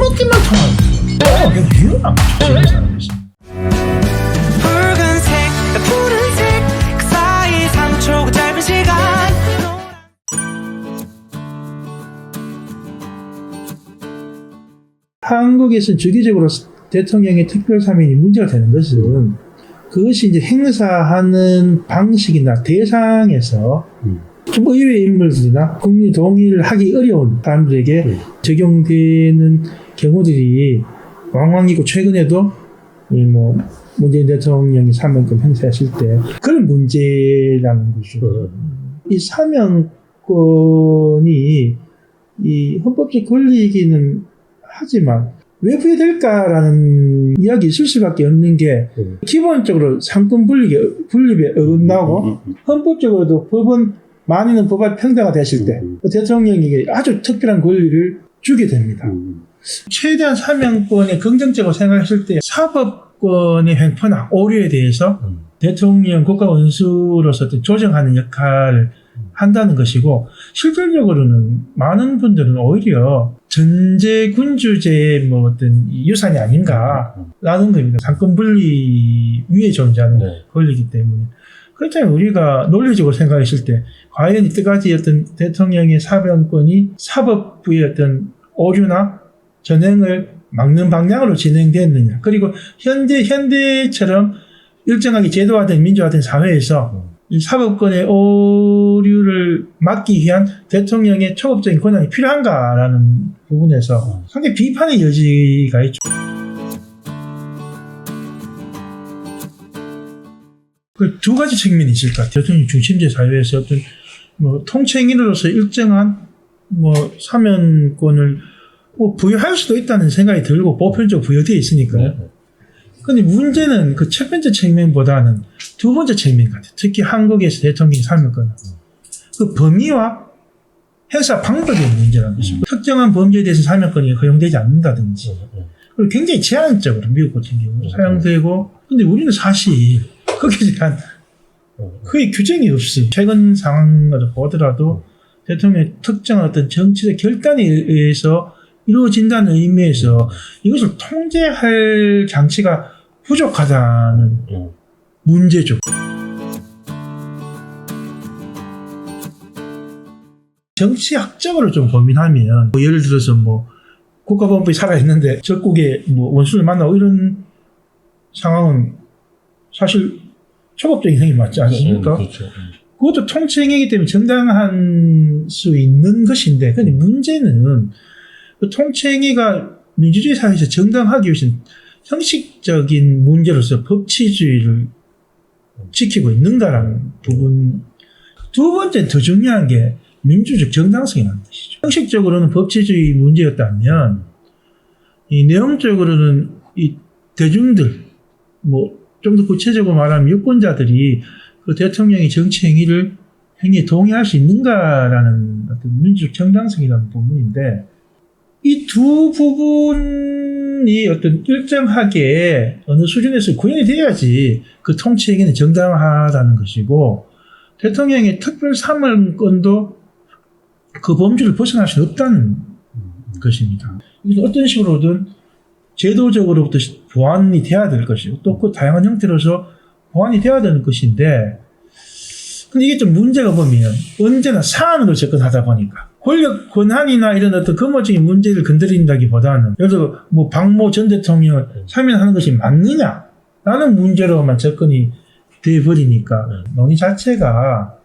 이만큼만 통하는 거예요. 푸른색 그 사이 3초 짧은 시간. 한국에서는 주기적으로 대통령의 특별 사면이 문제가 되는 것은 그것이 이제 행사하는 방식이나 대상에서 좀 의외의 인물들이나 국민 동의를 하기 어려운 사람들에게 음. 적용되는 경우들이 왕왕 있고 최근에도 이뭐 문재인 대통령이 사면권 행사했을 때 그런 문제라는 거죠. 이 사면권이 이 헌법적 권리이기는 하지만 왜 부여될까라는 이야기 있을 수밖에 없는 게 음. 기본적으로 상권 분립에, 분립에 어긋나고 음, 음, 헌법적으로도 법은 만인은 법안 평등화 됐을 때 음. 대통령에게 아주 특별한 권리를 주게 됩니다. 음. 최대한 사면권에 긍정적으로 생각했을 때 사법권의 횡포나 오류에 대해서 음. 대통령 국가 원수로서 어떤 조정하는 역할을 한다는 것이고 실질적으로는 많은 분들은 오히려 전제 군주제의 뭐 어떤 이 유산이 아닌가라는 겁니다. 상권 분리 위에 존재하는 네. 권리이기 때문에 그렇다면 우리가 논리적으로 생각했을 때 과연 이때까지 어떤 대통령의 사변권이 사법부의 어떤 오류나 전행을 막는 방향으로 진행됐느냐 그리고 현재 현대처럼 일정하게 제도화된 민주화된 사회에서 이 사법권의 오류를 막기 위한 대통령의 초법적인 권한이 필요한가라는 부분에서 상당히 비판의 여지가 있죠. 그 두 가지 측면이 있을 것 같아요. 대통령 중심제 사회에서 어떤 뭐 통치행위로서 일정한 뭐 사면권을 뭐 부여할 수도 있다는 생각이 들고 보편적으로 부여되어 있으니까요. 네. 근데 문제는 그 첫 번째 측면보다는 두 번째 측면 같아요. 특히 한국에서 대통령이 사면권. 그 범위와 행사 방법의 문제라는 것입니다. 특정한 범죄에 대해서 사면권이 허용되지 않는다든지. 그리고 굉장히 제한적으로 미국 같은 경우 사용되고 근데 우리는 사실 거기에 대한 거의 규정이 없어요. 최근 상황을 보더라도 대통령의 특정한 어떤 정치적 결단에 의해서 이루어진다는 의미에서 이것을 통제할 장치가 부족하다는 음. 문제죠. 정치학적으로 좀 고민하면 뭐 예를 들어서 뭐 국가본부에 살아있는데 적국에 뭐 원수를 만나고 이런 상황은 사실 초법적인 행위 맞지 않습니까? 음, 그렇죠. 음. 그것도 통치 행위이기 때문에 정당한 수 있는 것인데, 근데 문제는 그 통치 행위가 민주주의 사회에서 정당하기 위해서는 형식적인 문제로서 법치주의를 지키고 있는가라는 부분. 두 번째는 더 중요한 게 민주적 정당성이라는 것이죠. 형식적으로는 법치주의 문제였다면, 이 내용적으로는 이 대중들, 뭐, 좀 더 구체적으로 말하면 유권자들이 그 대통령의 정치 행위를 행위에 동의할 수 있는가라는 어떤 민주적 정당성이라는 부분인데 이 두 부분이 어떤 일정하게 어느 수준에서 구현이 돼야지 그 통치 행위는 정당하다는 것이고 대통령의 특별 사면권도 그 범주를 벗어날 수 없다는 것입니다. 어떤 식으로든 제도적으로부터 보완이 돼야 될 것이고 또 그 다양한 형태로서 보완이 돼야 되는 것인데 근데 이게 좀 문제가 보면 언제나 사안으로 접근하다 보니까 권력 권한이나 이런 어떤 근본적인 문제를 건드린다기보다는 예를 들어 뭐 박모 전 대통령을 사면하는 것이 맞느냐 라는 문제로만 접근이 돼버리니까 논의 자체가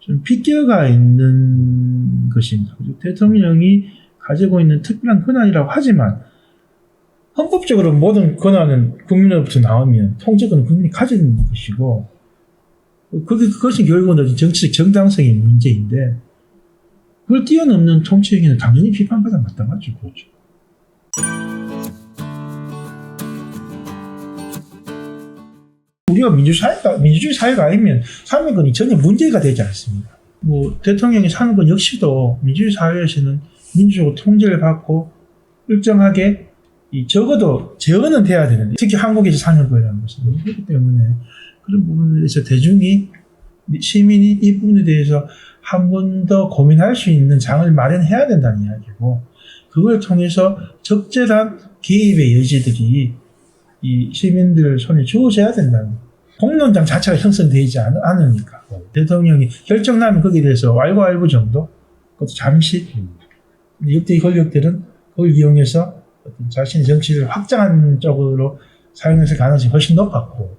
좀 비껴가 있는 것입니다. 대통령이 가지고 있는 특별한 권한이라고 하지만 헌법적으로 모든 권한은 국민으로부터 나오면 통제권은 국민이 가지는 것이고 그게 그것이 결국은 정치적 정당성의 문제인데 그걸 뛰어넘는 통치행위는 당연히 비판받아 마땅하죠. 그렇죠. 우리가 민주사회가 민주주의 사회가 아니면 사면권이 전혀 문제가 되지 않습니다. 뭐 대통령의 사면권 역시도 민주주의 사회에서는 민주적으로 통제를 받고 일정하게 이 적어도 제어는 돼야 되는데 특히 한국에서 사면권이라는 것은 그렇기 때문에 그런 부분에서 대중이 시민이 이 부분에 대해서 한 번 더 고민할 수 있는 장을 마련해야 된다는 이야기고 그걸 통해서 적절한 개입의 여지들이 이 시민들 손에 주어져야 된다는. 공론장 자체가 형성되지 않, 않으니까 대통령이 결정 나면 거기에 대해서 알고 알고 정도 그것도 잠시 역대 권력들은 그걸 이용해서 자신의 정치를 확장한 쪽으로 사용했을 가능성이 훨씬 높았고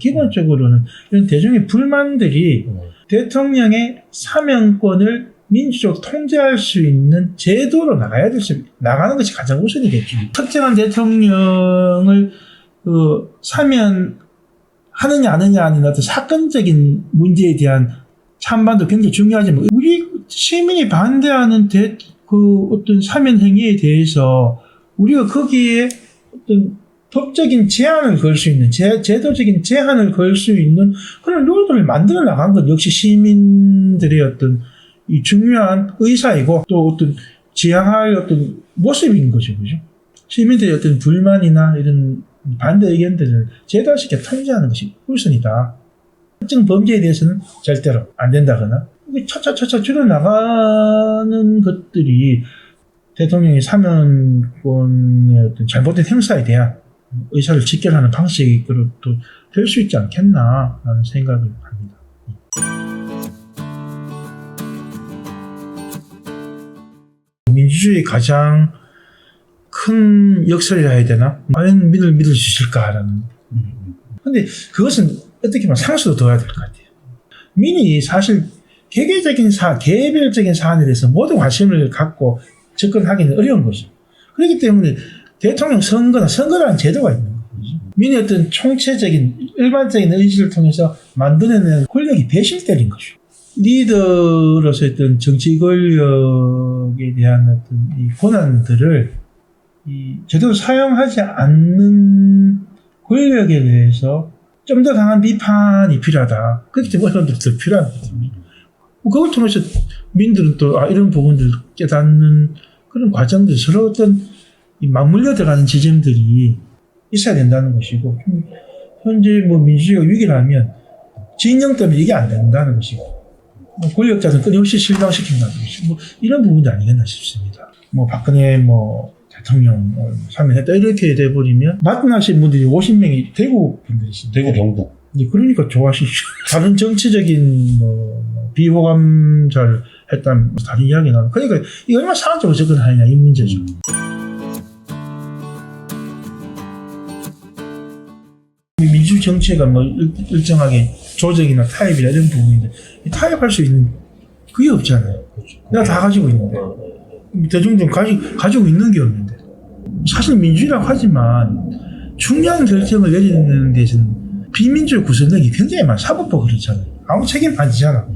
기본적으로는 이런 대중의 불만들이 대통령의 사명권을 민주적으로 통제할 수 있는 제도로 나가야 될 수, 나가는 것이 가장 우선이겠죠. 특정한 대통령을 그 사면 하느냐 아느냐 하는 어떤 사건적인 문제에 대한 찬반도 굉장히 중요하지만 우리 시민이 반대하는 대, 그 어떤 사면 행위에 대해서 우리가 거기에 어떤 법적인 제한을 걸 수 있는 제, 제도적인 제한을 걸 수 있는 그런 룰들을 만들어 나간 건 역시 시민들의 어떤 이 중요한 의사이고 또 어떤 지향할 어떤 모습인 거죠, 그죠? 시민들의 어떤 불만이나 이런 반대 의견들을 제도화시켜 통제하는 것이 우선이다. 특정 범죄에 대해서는 절대로 안 된다거나 차차차차 줄여나가는 것들이 대통령의 사면권의 어떤 잘못된 행사에 대한 의사를 직결하는 방식으로 또 될 수 있지 않겠나라는 생각을 합니다. 민주주의 가장 큰 역설이라 해야 되나? 과연 믿을 믿을 수 있을까라는. 근데 그것은 어떻게 보면 상수도 둬야 될 것 같아요. 민이 사실 개개적인 사, 개별적인 사안에 대해서 모두 관심을 갖고 접근하기는 어려운 거죠. 그렇기 때문에 대통령 선거나 선거라는 제도가 있는 거죠. 민의 어떤 총체적인 일반적인 의지를 통해서 만들어낸 권력이 배실되는 거죠. 리더로서 어떤 정치 권력에 대한 어떤 이 권한들을 이 제대로 사용하지 않는 권력에 대해서 좀 더 강한 비판이 필요하다. 그렇기 때문에 언론들이 더 필요한 거거든요. 뭐 그걸 통해서 민들은 또 아, 이런 부분들 깨닫는 그런 과정들 서로 어떤 이 맞물려 들어가는 지점들이 있어야 된다는 것이고 현재 뭐 민주주의가 위기라면 진영 때문에 이게 안 된다는 것이고 뭐 권력자는 끊임없이 실망시킨다는 것이 뭐 이런 부분이 아니겠나 싶습니다. 뭐 박근혜 뭐 대통령 사면했다 이렇게 돼버리면 만나신 분들이 50명이 대구 분들이십니다. 대구 경북. 네, 그러니까 좋아하시죠. 다른 정치적인 뭐 비호감자를 했다면 다른 이야기 나는. 그러니까 이 얼마나 사람적으로 접근하느냐 이 문제죠. 민주 정치가 뭐 일- 일정하게 조정이나 타협이나 이런 부분인데 이 타협할 수 있는 그게 없잖아요. 내가 다 가지고 있는데 대중들 가지, 가지고 있는 게 없는데 사실 민주주의라고 하지만 중요한 결정을 내리는 데서는 비민주 구성력이 굉장히 많아. 사법부 그렇잖아요. 아무 책임 안 지잖아.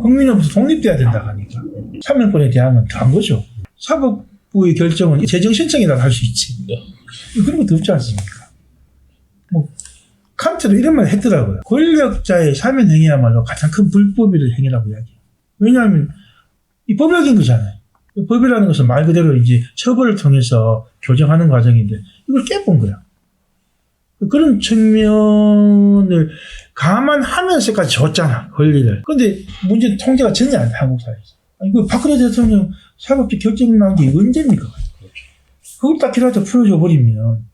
국민으로부터 독립돼야 된다 하니까. 사면권에 대항은 더한 거죠. 사법부의 결정은 재정 신청이라도 할 수 있지. 그런 것도 없지 않습니까? 뭐 칸트도 이런 말 했더라고요. 권력자의 사면 행위야말로 가장 큰 불법이라는 행위라고 이야기해요. 왜냐하면 이 법력인 거잖아요 법이라는 것은 말 그대로 이제 처벌을 통해서 교정하는 과정인데 이걸 깨본 거야. 그런 측면을 감안하면서까지 줬잖아 권리를. 근데 문제는 통제가 전혀 안 돼, 한국 사회에서. 아니 그 박근혜 대통령 사법적 결정 나온 게 언제입니까? 그걸 딱히라도 풀어줘 버리면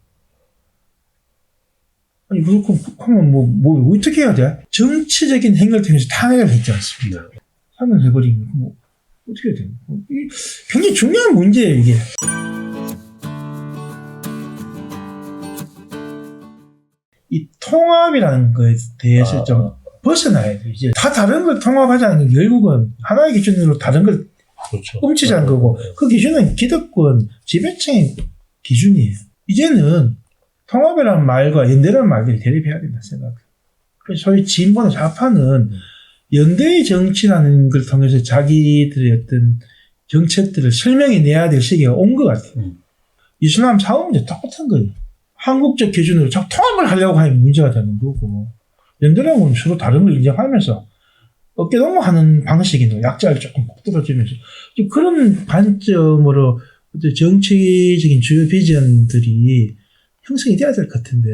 아니 그렇고 하면 뭐, 뭐 어떻게 해야 돼? 정치적인 행위를 통해서 탄핵을 했지 않습니까? 사면 해버리면 뭐 어떻게 해야 돼? 뭐, 이 굉장히 중요한 문제예요 이게. 이 통합이라는 것에 대해서 아, 좀 아. 벗어나야 돼. 이제 다 다른 걸 통합하자는 건 결국은 하나의 기준으로 다른 걸 그렇죠. 훔치자는 거고 그 기준은 기득권 지배층의 기준이에요. 이제는 통합이라는 말과 연대라는 말들이 대립해야 된다 생각해요. 그래서 소위 진보나 좌파는 연대의 정치라는 걸 통해서 자기들의 어떤 정책들을 설명해 내야 될 시기가 온 것 같아요. 음. 이슬람 사업 문제 똑같은 거예요. 한국적 기준으로 자꾸 통합을 하려고 하면 문제가 되는 거고 연대라고는 서로 다른 걸 인정하면서 어깨동무하는 방식이나 약자를 조금 꼭 들어주면서 좀 그런 관점으로 정치적인 주요 비전들이 형성이 돼야 될 것 같은데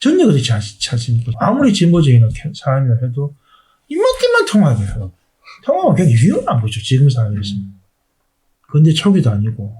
전혀 그렇지 않습니다. 아무리 진보적인 사람이라 해도 이만큼만 통합해요. 통합은 굉장히 위험한 거죠. 지금 사회에서. 음. 근데 초기도 아니고.